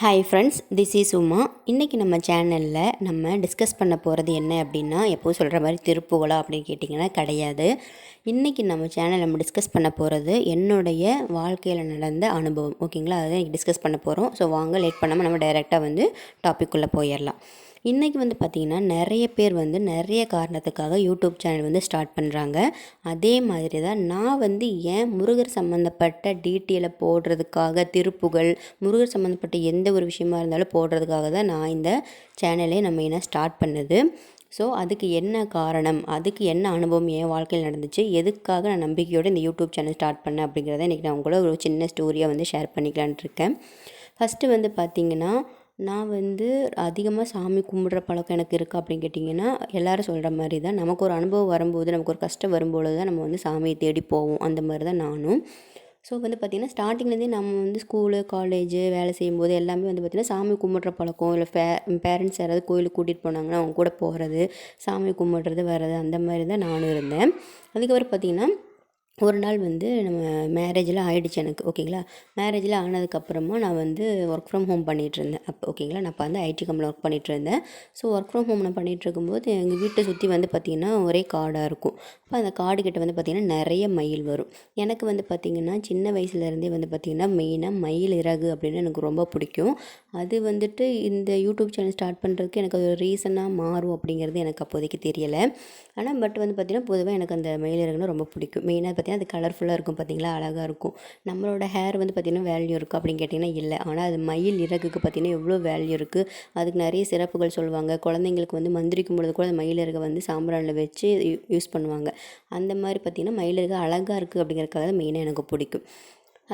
Hi friends this is Uma இன்றைக்கி நம்ம சேனலில் நம்ம டிஸ்கஸ் பண்ண போகிறது என்ன அப்படின்னா எப்போது சொல்கிற மாதிரி திருப்புகளா அப்படின்னு கேட்டிங்கன்னா கிடையாது. இன்றைக்கி நம்ம சேனல் நம்ம டிஸ்கஸ் பண்ண போகிறது என்னுடைய வாழ்க்கையில் நடந்த அனுபவம். ஓகேங்களா அதை டிஸ்கஸ் பண்ண போகிறோம் ஸோ வாங்க லேட் பண்ணாமல் நம்ம டைரெக்டாக வந்து டாப்பிக்குள்ளே போயிடலாம். இன்றைக்கி வந்து பார்த்திங்கன்னா நிறைய பேர் வந்து நிறைய காரணத்துக்காக யூடியூப் சேனல் வந்து ஸ்டார்ட் பண்ணுறாங்க அதே மாதிரி தான் நான் வந்து ஏன் முருகர் சம்மந்தப்பட்ட டீட்டெயிலை போடுறதுக்காக திருப்புகள் முருகர் சம்மந்தப்பட்ட எந்த ஒரு விஷயமா இருந்தாலும் போடுறதுக்காக தான் நான் இந்த சேனலே நம்ம என்ன ஸ்டார்ட் பண்ணுது. ஸோ அதுக்கு என்ன காரணம் அதுக்கு என்ன அனுபவம் என் வாழ்க்கையில் நடந்துச்சு எதுக்காக நான் நம்பிக்கையோடு இந்த யூடியூப் சேனல் ஸ்டார்ட் பண்ணேன் அப்படிங்கிறத இன்றைக்கி நான் உங்களோட ஒரு சின்ன ஸ்டோரியாக வந்து ஷேர் பண்ணிக்கலான் இருக்கேன். ஃபஸ்ட்டு வந்து பார்த்திங்கன்னா நான் வந்து அதிகமாக சாமி கும்பிட்ற பழக்கம் எனக்கு இருக்கா அப்படின்னு கேட்டிங்கன்னா எல்லோரும் சொல்கிற மாதிரி தான் நமக்கு ஒரு அனுபவம் வரும்போது நமக்கு ஒரு கஷ்டம் வரும்பொழுது தான் நம்ம வந்து சாமியை தேடி போவோம். அந்த மாதிரி தான் நானும். ஸோ வந்து பார்த்திங்கன்னா ஸ்டார்டிங்லேருந்தே நம்ம வந்து ஸ்கூலு காலேஜு வேலை செய்யும்போது எல்லாமே வந்து பார்த்திங்கன்னா சாமி கும்பிட்ற பழக்கம் இல்லை பே பேரண்ட்ஸ் யாராவது கோயிலுக்கு கூட்டிகிட்டு போனாங்கன்னா அவங்க கூட போகிறது சாமி கும்பிட்றது வர்றது அந்த மாதிரி தான் நானும் இருந்தேன். அதுக்கப்புறம் பார்த்திங்கன்னா ஒரு நாள் வந்து நம்ம மேரேஜில் ஆகிடுச்சு எனக்கு ஓகேங்களா மேரேஜில் ஆனதுக்கப்புறமா நான் வந்து ஒர்க் ஃப்ரம் ஹோம் பண்ணிகிட்ருந்தேன் அப்போ ஓகேங்களா நான் அப்போ வந்து ஐடி கம்பெனியில் ஒர்க் பண்ணிகிட்ருந்தேன் ஸோ ஒர்க் ஃப்ரம் ஹோம் நான் பண்ணிகிட்ருக்கும்போது எங்கள் வீட்டை சுற்றி வந்து பார்த்திங்கன்னா ஒரே காடாக இருக்கும். அப்போ அந்த காடுக்கிட்ட வந்து பார்த்திங்கன்னா நிறைய மயில் வரும். எனக்கு வந்து பார்த்திங்கன்னா சின்ன வயசுலேருந்தே வந்து பார்த்திங்கன்னா மெயினாக மயில் இறகு அப்படின்னு எனக்கு ரொம்ப பிடிக்கும். அது வந்துட்டு இந்த யூடியூப் சேனல் ஸ்டார்ட் பண்ணுறதுக்கு எனக்கு ஒரு ரீசனாக மாறும் அப்படிங்கிறது எனக்கு அப்போதைக்கு தெரியலை. ஆனால் பட் வந்து பார்த்திங்கன்னா பொதுவாக எனக்கு அந்த மயில் இறகுனா ரொம்ப பிடிக்கும். மெயினாக பார்த்திங்கன்னா அது கலர்ஃபுல்லாக இருக்கும் பார்த்திங்களா அழகாக இருக்கும். நம்மளோட ஹேர் வந்து பார்த்திங்கன்னா வேல்யூ இருக்கும் அப்படின்னு கேட்டிங்கன்னா இல்லை. ஆனால் அது மயில் இறகுக்கு பார்த்திங்கன்னா எவ்வளோ வேல்யூ இருக்குது அதுக்கு நிறைய சிறப்புகள் சொல்லுவாங்க. குழந்தைங்களுக்கு வந்து மந்திரிக்கும் பொழுது கூட அந்த மயில் இறகை வந்து சாம்பிராணியில் வச்சு யூஸ் பண்ணுவாங்க. அந்த மாதிரி பார்த்திங்கன்னா மயில் அழகாக இருக்குது அப்படிங்கிறதுக்காக மெயினாக எனக்கு பிடிக்கும்.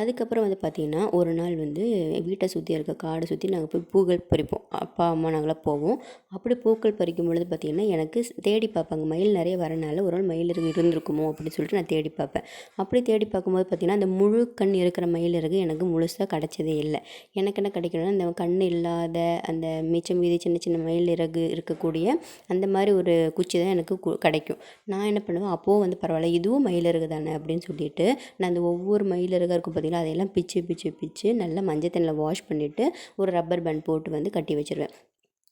அதுக்கப்புறம் வந்து பார்த்திங்கன்னா ஒரு நாள் வந்து வீட்டை சுற்றி இருக்க காடை சுற்றி நாங்கள் போய் பூக்கள் பறிப்போம். அப்பா அம்மா நாங்களாம் போவோம். அப்படி பூக்கள் பறிக்கும் பொழுது பார்த்திங்கன்னா எனக்கு தேடி பார்ப்பாங்க. மயில் நிறைய வரனால ஒரு நாள் மயில் இருக்கு இருந்திருக்குமோ அப்படின்னு சொல்லிட்டு நான் தேடி பார்ப்பேன். அப்படி தேடி பார்க்கும்போது பார்த்திங்கன்னா அந்த முழு கண் இருக்கிற மயில் இருக்கு எனக்கு முழுசாக கிடச்சதே இல்லை. எனக்கு என்ன கிடைக்கணும்னா அந்த கண் இல்லாத அந்த மிச்சம் மீதி சின்ன சின்ன மயில் இறகு இருக்கக்கூடிய அந்த மாதிரி ஒரு குச்சி தான் எனக்கு கிடைக்கும். நான் என்ன பண்ணுவேன் அப்போது வந்து பரவாயில்ல இதுவும் மயில் இறகு தானே அப்படின்னு சொல்லிட்டு நான் அந்த ஒவ்வொரு மயில் இறகாக இருக்கும் பார்த்திங்களா அதையெல்லாம் பிச்சு பிச்சு பிச்சு நல்லா மஞ்சள் தண்ணியில் வாஷ் பண்ணிவிட்டு ஒரு ரப்பர் பேண்ட் போட்டு வந்து கட்டி வச்சுருவேன்.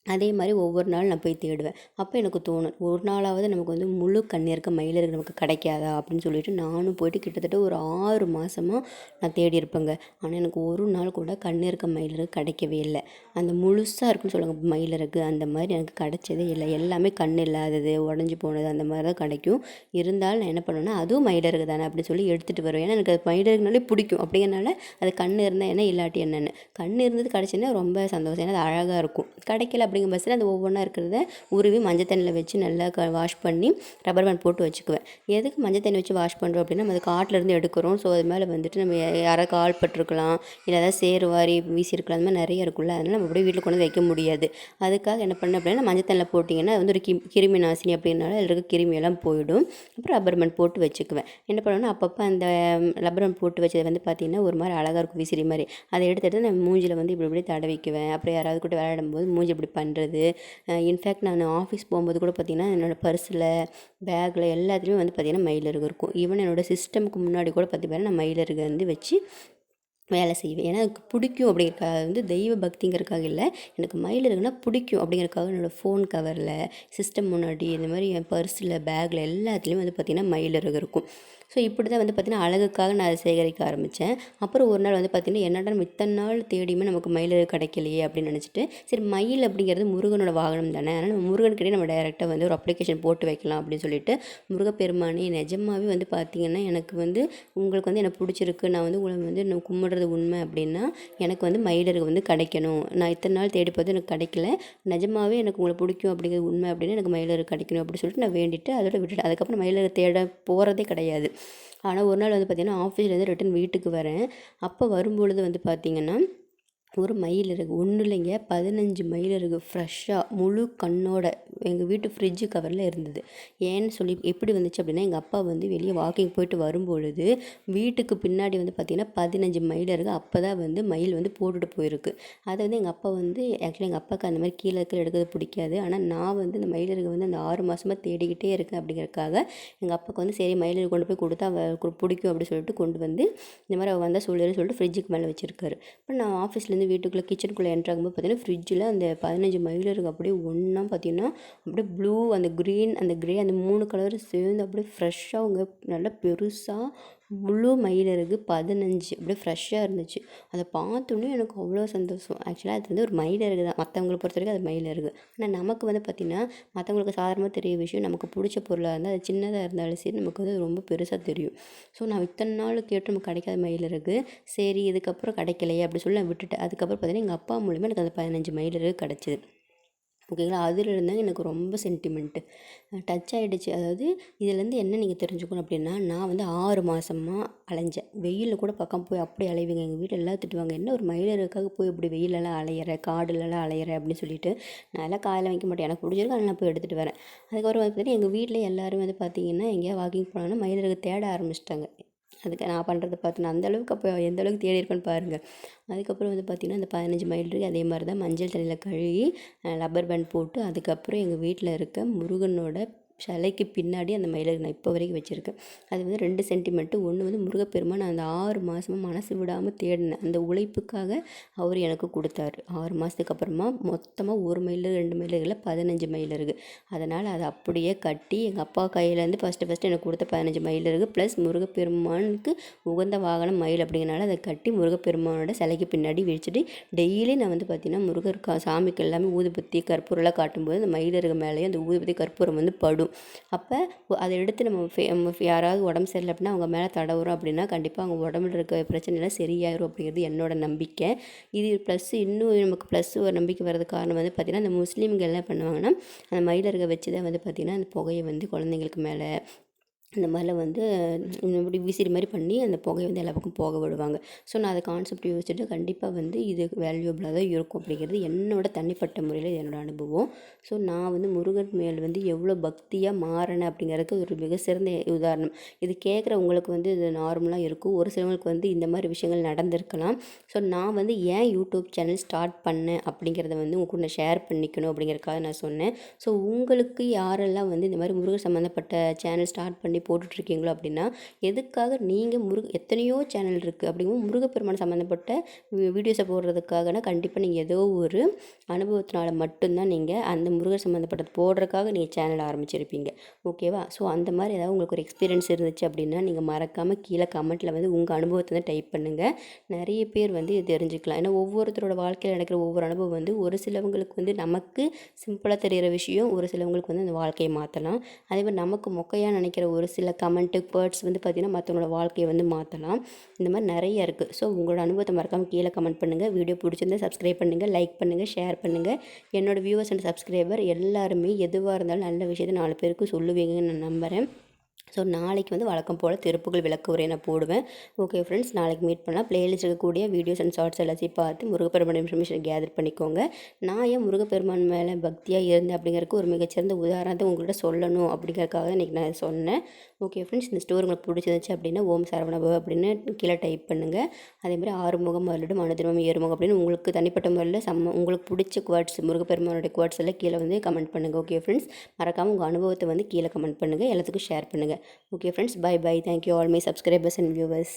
அதே மாதிரி ஒவ்வொரு நாள் நான் போய் தேடுவேன். அப்போ எனக்கு தோணும் ஒரு நாளாவது நமக்கு வந்து முழு கண்ணீருக்கு மயிலருக்கு நமக்கு கிடைக்காதா அப்படின்னு சொல்லிட்டு நானும் போயிட்டு கிட்டத்தட்ட ஒரு ஆறு மாதமாக நான் தேடி இருப்பேங்க. ஆனால் எனக்கு ஒரு நாள் கூட கண்ணீர்க்க மயிலருக்கு கிடைக்கவே இல்லை. அந்த முழுசாக இருக்குன்னு சொல்லுவாங்க மயிலருக்கு அந்த மாதிரி எனக்கு கிடைச்சதே இல்லை. எல்லாமே கண் இல்லாதது உடஞ்சி போனது அந்த மாதிரி தான் கிடைக்கும். இருந்தாலும் நான் என்ன பண்ணுவேன்னா அதுவும் மயிலருக்கு தானே அப்படின்னு சொல்லி எடுத்துகிட்டு வருவேன். ஏன்னா எனக்கு அது மயிலிறகுனாலே பிடிக்கும். அப்படிங்கிறனால அது கண் இருந்தால் என்ன இல்லாட்டி என்னென்னு. கண் இருந்தது கிடச்சின்னா ரொம்ப சந்தோஷம். ஏன்னா அது அழகாக இருக்கும். கிடைக்கல அப்படிங்கிற பஸ்ஸில் அந்த ஒவ்வொன்றா இருக்கிறத உருவி மஞ்சள் தண்ணியில் வச்சு நல்லா க வாஷ் பண்ணி ரப்பர் பேண்ட் போட்டு வச்சுக்குவேன். எதுக்கு மஞ்சள் தண்ணி வச்சு வாஷ் பண்ணுறோம் அப்படின்னா நம்ம அது காட்டிலேருந்து எடுக்கிறோம். ஸோ அது மேலே வந்துட்டு நம்ம யாராவது கால் பட்டிருக்கலாம். இல்லை ஏதாவது சேறு வாரி வீசியிருக்கலாம். அந்த மாதிரி நிறைய இருக்குல்ல அதனால் நம்ம அப்படியே வீட்டில் கொண்டு வந்து வைக்க முடியாது. அதுக்காக என்ன பண்ண அப்படின்னா மஞ்சள் தண்ணியில் போட்டிங்கன்னா அது வந்து ஒரு கிருமி நாசினி அப்படின்னால அதில் இருக்க கிருமியெல்லாம் போயிடும். அப்புறம் ரப்பர் பேண்ட் போட்டு வச்சுக்குவேன். என்ன பண்ணுவேன்னா அப்பப்போ அந்த ரப்பர் பேண்ட் போட்டு வச்சது வந்து பார்த்திங்கன்னா ஒரு மாதிரி அழகாக இருக்கும் விசிறி மாதிரி. அதை எடுத்து எடுத்து நான் மூஞ்சில் வந்து இப்படி இப்படி தடவிக்குவேன். அப்புறம் யாராவது கூட விளையாடும் போது மூஞ்சி இப்படி பண்ணுறது. இன்ஃபேக்ட் நான் ஆஃபீஸ் போகும்போது கூட பார்த்திங்கன்னா என்னோடய பர்ஸில் பேக்கில் எல்லாத்துலேயுமே வந்து பார்த்திங்கன்னா மயிலிறகு இருக்கும். ஈவன் என்னோடய சிஸ்டமுக்கு முன்னாடி கூட பார்த்திங்கன்னா நான் மயிலிறகு வந்து வச்சு வேலை செய்வேன். ஏன்னா எனக்கு பிடிக்கும் அப்படிங்கிறக்காக வந்து தெய்வ பக்திங்கிறக்காக இல்லை எனக்கு மயில் இருக்குன்னா பிடிக்கும் அப்படிங்கிறக்காக என்னோடய ஃபோன் கவரில் சிஸ்டம் முன்னாடி இந்த மாதிரி என் பர்ஸில் பேக்கில் எல்லாத்துலேயும் வந்து பார்த்திங்கன்னா மயில் இருக்கும். ஸோ இப்படி தான் வந்து பார்த்திங்கன்னா அழகுக்காக நான் அதை சேகரிக்க ஆரம்பித்தேன் அப்புறம் ஒரு நாள் வந்து பார்த்திங்கன்னா என்னடா நம்ம இத்தனை நாள் தேடியுமே நமக்கு மயில் கிடைக்கலையே அப்படின்னு நினச்சிட்டு சரி மயில் அப்படிங்கிறது முருகனோட வாகனம் தானே அதனால் நம்ம முருகன்கிட்டே நம்ம டைரெக்டாக வந்து ஒரு அப்ளிகேஷன் போட்டு வைக்கலாம் அப்படின்னு சொல்லிட்டு முருகப்பெருமானே நிஜமாகவே வந்து பார்த்திங்கன்னா எனக்கு வந்து உங்களுக்கு வந்து எனக்கு பிடிச்சிருக்கு நான் வந்து உங்களை வந்து நான் கும்பிட்றது உண்மை அப்படின்னா எனக்கு வந்து மயிலருக்கு வந்து கிடைக்கணும். நான் இத்தனை நாள் தேடி பார்த்து எனக்கு கிடைக்கல. நிஜமாகவே எனக்கு உங்களை பிடிக்கும் அப்படிங்கிறது உண்மை அப்படின்னு எனக்கு மயிலருக்கு கிடைக்கணும் அப்படின்னு சொல்லிட்டு நான் வேண்டிட்டு அதோட விட்டுட்டேன் அதுக்கப்புறம் மயிலருக்கு தேட போகிறதே கிடையாது. ஆனால் ஒரு நாள் வந்து பார்த்திங்கன்னா ஆஃபீஸ்லேருந்து ரிட்டன் வீட்டுக்கு வரேன். அப்போ வரும்பொழுது வந்து பார்த்திங்கன்னா ஒரு மயில் இருக்குது ஒன்றும் இல்லைங்க. பதினஞ்சு மயில் இருக்குது ஃப்ரெஷ்ஷாக முழு கண்ணோட. எங்கள் வீட்டு ஃப்ரிட்ஜு கவரில் இருந்தது. ஏன்னு சொல்லி எப்படி வந்துச்சு அப்படின்னா எங்கள் அப்பா வந்து வெளியே வாக்கிங் போயிட்டு வரும்பொழுது வீட்டுக்கு பின்னாடி வந்து பார்த்திங்கன்னா பதினஞ்சு மயில் இருக்குது அப்போ தான் வந்து மயில் வந்து போட்டுட்டு போயிருக்கு. அதை வந்து எங்கள் அப்பா வந்து ஆக்சுவலி எங்கள் அப்பாவுக்கு அந்த மாதிரி கீழே இருக்கிற எடுக்கிறது பிடிக்காது. ஆனால் நான் வந்து இந்த மயிலருக்கு வந்து அந்த ஆறு மாதமாக தேடிக்கிட்டே இருக்கேன் அப்படிங்கிறதுக்காக எங்கள் அப்பாவுக்கு வந்து சரி மயில் கொண்டு போய் கொடுத்தா பிடிக்கும் அப்படின்னு சொல்லிட்டு கொண்டு வந்து இந்த மாதிரி அவள் வந்தால் சொல்லிடுன்னு சொல்லிட்டு ஃப்ரிட்ஜுக்கு மேலே வச்சுருக்காரு. இப்போ நான் ஆஃபீஸ்லேருந்து வந்து வீட்டுக்குள்ளே கிச்சனுக்குள்ளே என்ட்ரு பார்த்தீங்கன்னா ஃப்ரிட்ஜில் அந்த பதினஞ்சு மயிலருக்கு அப்படியே ஒன்றா பார்த்தீங்கன்னா அப்படியே ப்ளூ அந்த க்ரீன் அந்த க்ரே அந்த மூணு கலரும் சேர்ந்து அப்படியே ஃப்ரெஷ்ஷாக அவங்க நல்லா பெருசாக முழு மயிலிறகு பதினஞ்சு. அப்படியே ஃப்ரெஷ்ஷாக இருந்துச்சு. அதை பார்த்தோன்னே எனக்கு அவ்வளோ சந்தோஷம். ஆக்சுவலாக அது வந்து ஒரு மயிலிறகு தான். மற்றவங்கள பொறுத்த வரைக்கும் அது மயிலிறகு ஆனால் நமக்கு வந்து பார்த்திங்கன்னா மற்றவங்களுக்கு சாதாரணமாக தெரிய விஷயம் நமக்கு பிடிச்ச பொருளாக இருந்தால் அது சின்னதாக இருந்தாலும் சரி நமக்கு வந்து ரொம்ப பெருசாக தெரியும். ஸோ நான் இத்தனை நாள் கேட்டு நமக்கு கிடைக்காத மயிலிறகு சரி இதுக்கப்புறம் கிடைக்கலையே அப்படி சொல்லி நான் விட்டுட்டேன். அதுக்கப்புறம் பார்த்தீங்கன்னா எங்கள் அப்பா மூலிமா எனக்கு அந்த பதினஞ்சு மயிலிறகு கிடச்சிது. ஓகேங்களா? அதிலிருந்து எனக்கு ரொம்ப சென்டிமெண்ட்டு டச் ஆகிடுச்சு அதாவது இதுலேருந்து என்ன நீங்கள் தெரிஞ்சுக்கணும் அப்படின்னா நான் வந்து ஆறு மாதமாக அலைஞ்சேன். வெயிலில் கூட பக்கம் போய் அப்படி அலைவீங்க. எங்கள் வீட்டில் எல்லாம் திட்டுவாங்க என்ன ஒரு மயிலருக்காக போய் இப்படி வெயிலெல்லாம் அலையிற காடுலலாம் அலையிற? அப்படின்னு சொல்லிட்டு நான் எல்லாம் காலையில் வைக்க மாட்டேன். எனக்கு பிடிச்சிருக்கு அதனால் நான் போய் எடுத்துகிட்டு வரேன். அதுக்கப்புறம் பார்த்தீங்கன்னா எங்கள் வீட்டில் எல்லோரும் வந்து பார்த்திங்கன்னா எங்கேயா வாக்கிங் போனாங்கன்னா மயிலருக்கு தேட ஆரம்பிச்சிட்டாங்க. அதுக்கு நான் பண்ணுறத பார்த்து நான் அந்தளவுக்கு அப்போ எந்த அளவுக்கு தேடி இருக்கேன்னு பாருங்கள் அதுக்கப்புறம் வந்து பார்த்திங்கன்னா அந்த பதினஞ்சு மைல் இருக்குது அதே மாதிரி தான் மஞ்சள் தண்ணியில் கழுவி லப்பர் பேண்ட் போட்டு அதுக்கப்புறம் எங்கள் வீட்டில் இருக்க முருகனோட சிலைக்கு பின்னாடி அந்த மயிலை நான் இப்போ வரைக்கும் வச்சுருக்கேன். அது வந்து ரெண்டு சென்டிமெண்ட்டு ஒன்று வந்து முருகப்பெருமான் அந்த ஆறு மாதமாக மனசு விடாமல் தேடினேன் அந்த உழைப்புக்காக அவர் எனக்கு கொடுத்தாரு. ஆறு மாதத்துக்கு அப்புறமா மொத்தமாக ஒரு மயில் ரெண்டு மைல் இல்லை பதினஞ்சு மைல் இருக்குது அதனால் அதை அப்படியே கட்டி எங்கள் அப்பா கையிலேருந்து ஃபஸ்ட்டு ஃபஸ்ட்டு எனக்கு கொடுத்த பதினஞ்சு மைல் இருக்குது ப்ளஸ் முருகப்பெருமானுக்கு உகந்த வாகனம் மயில் அப்படிங்கிறனால அதை கட்டி முருகப்பெருமானோட சிலைக்கு பின்னாடி விரிச்சிட்டு டெய்லி நான் வந்து பார்த்திங்கன்னா முருகர் சாமிக்கு எல்லாமே ஊதுபத்தி கற்பூரெல்லாம் காட்டும்போது அந்த மயிலருக்கு மேலேயே அந்த ஊதுபத்தி கற்பூரம் வந்து படும். அப்போ அதை எடுத்து நம்ம ஃபே யாராவது உடம்பு சரியில்லை அப்படின்னா அவங்க மேலே தடவுறோம் அப்படின்னா கண்டிப்பாக அவங்க உடம்புல இருக்க பிரச்சனைலாம் சரியாயிரும் அப்படிங்கிறது என்னோட நம்பிக்கை. இது ப்ளஸ் இன்னும் நமக்கு ப்ளஸ் ஒரு நம்பிக்கை வரது காரணம் வந்து பார்த்திங்கன்னா அந்த முஸ்லீம்கள் என்ன பண்ணுவாங்கன்னா அந்த மயிலருகை வச்சு தான் வந்து பார்த்திங்கன்னா அந்த புகையை வந்து குழந்தைங்களுக்கு மேலே இந்த மாதிரிலாம் வந்து இப்படி விசிறி மாதிரி பண்ணி அந்த புகையை வந்து எல்லா பக்கம் போக விடுவாங்க. ஸோ நான் அதை கான்செப்ட் யோசிச்சுட்டு கண்டிப்பாக வந்து இது வேல்யூபிளாக தான் இருக்கும் அப்படிங்கிறது என்னோட தனிப்பட்ட முறையில் என்னோடய அனுபவம். ஸோ நான் வந்து முருகன் மேல் வந்து எவ்வளோ பக்தியாக மாறினேன் அப்படிங்கிறதுக்கு ஒரு மிக சிறந்த உதாரணம். இது கேட்குற உங்களுக்கு வந்து இது நார்மலாக இருக்கும். ஒரு சிலவங்களுக்கு வந்து இந்த மாதிரி விஷயங்கள் நடந்திருக்கலாம். ஸோ நான் வந்து ஏன் யூடியூப் சேனல் ஸ்டார்ட் பண்ணேன் அப்படிங்கிறத வந்து உங்க கூட ஷேர் பண்ணிக்கணும் அப்படிங்கிறதுக்காக நான் சொன்னேன். ஸோ உங்களுக்கு யாரெல்லாம் வந்து இந்த மாதிரி முருகன் சம்மந்தப்பட்ட சேனல் ஸ்டார்ட் பண்ணி போட்டுட்ருக்கீங்களோ அப்படின்னா எதுக்காக நீங்கள் முருக எத்தனையோ சேனல் இருக்குது அப்படிங்கும் முருகப்பெருமான் சம்மந்தப்பட்ட வீடியோஸை போடுறதுக்காகனா கண்டிப்பாக நீங்கள் ஏதோ ஒரு அனுபவத்தினால மட்டும்தான் நீங்கள் அந்த முருகர் சம்மந்தப்பட்டது போடுறதுக்காக நீங்கள் சேனல் ஆரம்பிச்சிருப்பீங்க. ஓகேவா ஸோ அந்த மாதிரி ஏதாவது உங்களுக்கு ஒரு எக்ஸ்பீரியன்ஸ் இருந்துச்சு அப்படின்னா நீங்கள் மறக்காமல் கீழே கமெண்ட்டில் வந்து உங்கள் அனுபவத்தை வந்து டைப் பண்ணுங்கள் நிறைய பேர் வந்து இது தெரிஞ்சுக்கலாம். ஏன்னா ஒவ்வொருத்தரோட வாழ்க்கையில் நடக்கிற ஒவ்வொரு அனுபவம் வந்து ஒரு சிலவங்களுக்கு வந்து நமக்கு சிம்பிளாக தெரிகிற விஷயம் ஒரு சிலவங்களுக்கு வந்து அந்த வாழ்க்கையை மாற்றலாம் அதே மாதிரி நமக்கு மொக்கையாக நினைக்கிற ஒரு சில கமெண்ட்டு பேர்ட்ஸ் வந்து பார்த்திங்கன்னா மற்றவங்களோட வாழ்க்கையை வந்து மாற்றலாம் இந்த மாதிரி நிறைய இருக்குது ஸோ உங்களோட அனுபவத்தை மறக்காமல் கீழே கமெண்ட் பண்ணுங்கள் வீடியோ பிடிச்சிருந்தா சப்ஸ்கிரைப் பண்ணுங்கள் லைக் பண்ணுங்கள் ஷேர் பண்ணுங்கள் என்னோடய வியூவர்ஸ் அண்ட் சப்ஸ்கிரைபர் எல்லாருமே எதுவாக இருந்தாலும் நல்ல விஷயத்தை நாலு பேருக்கு சொல்லுவீங்கன்னு நான் நம்புகிறேன் ஸோ நாளைக்கு வந்து வழக்கம் போல் திருப்புகள் விளக்கு உரை நான் போடுவேன். ஓகே ஃப்ரெண்ட்ஸ் நாளைக்கு மீட் பண்ணலாம். பிளேலிஸ்ட் இருக்கக்கூடிய வீடியோஸ் அண்ட் ஷார்ட்ஸ் எல்லாத்தையும் பார்த்து முருகப்பெருமான் இன்ஃபர்மேஷன் கேதர் பண்ணிக்கோங்க. நான் ஏன் முருகப்பெருமான் மேலே பக்தியாக இருந்தேன் அப்படிங்கிறக்கு ஒரு மிகச்சிறந்த உதாரணத்தை உங்கள்கிட்ட சொல்லணும் அப்படிங்கிறதுக்காக இன்றைக்கி நான் சொன்னேன். ஓகே ஃப்ரெண்ட்ஸ் இந்த ஸ்டோரி உங்களுக்கு பிடிச்சிருந்துச்சு அப்படின்னா ஓம் சரவணபவ அப்படின்னு கீழே டைப் பண்ணுங்கள் அதேமாதிரி ஆறுமுகம் மருடும் அனுதினமும் ஏறுமுகம் அப்படின்னு உங்களுக்கு தனிப்பட்ட முறையில் சம்ம உங்களுக்கு பிடிச்ச குவாட்ஸ் முருகப்பெருமானுடைய குவாட்ஸ் எல்லாம் கீழே வந்து கமெண்ட் பண்ணுங்கள் ஓகே ஃப்ரெண்ட்ஸ் மறக்காமல் உங்கள் அனுபவத்தை வந்து கீழே கமெண்ட் பண்ணுங்கள் எல்லாத்துக்கும் ஷேர் பண்ணுங்கள் okay friends bye bye thank you all my subscribers and viewers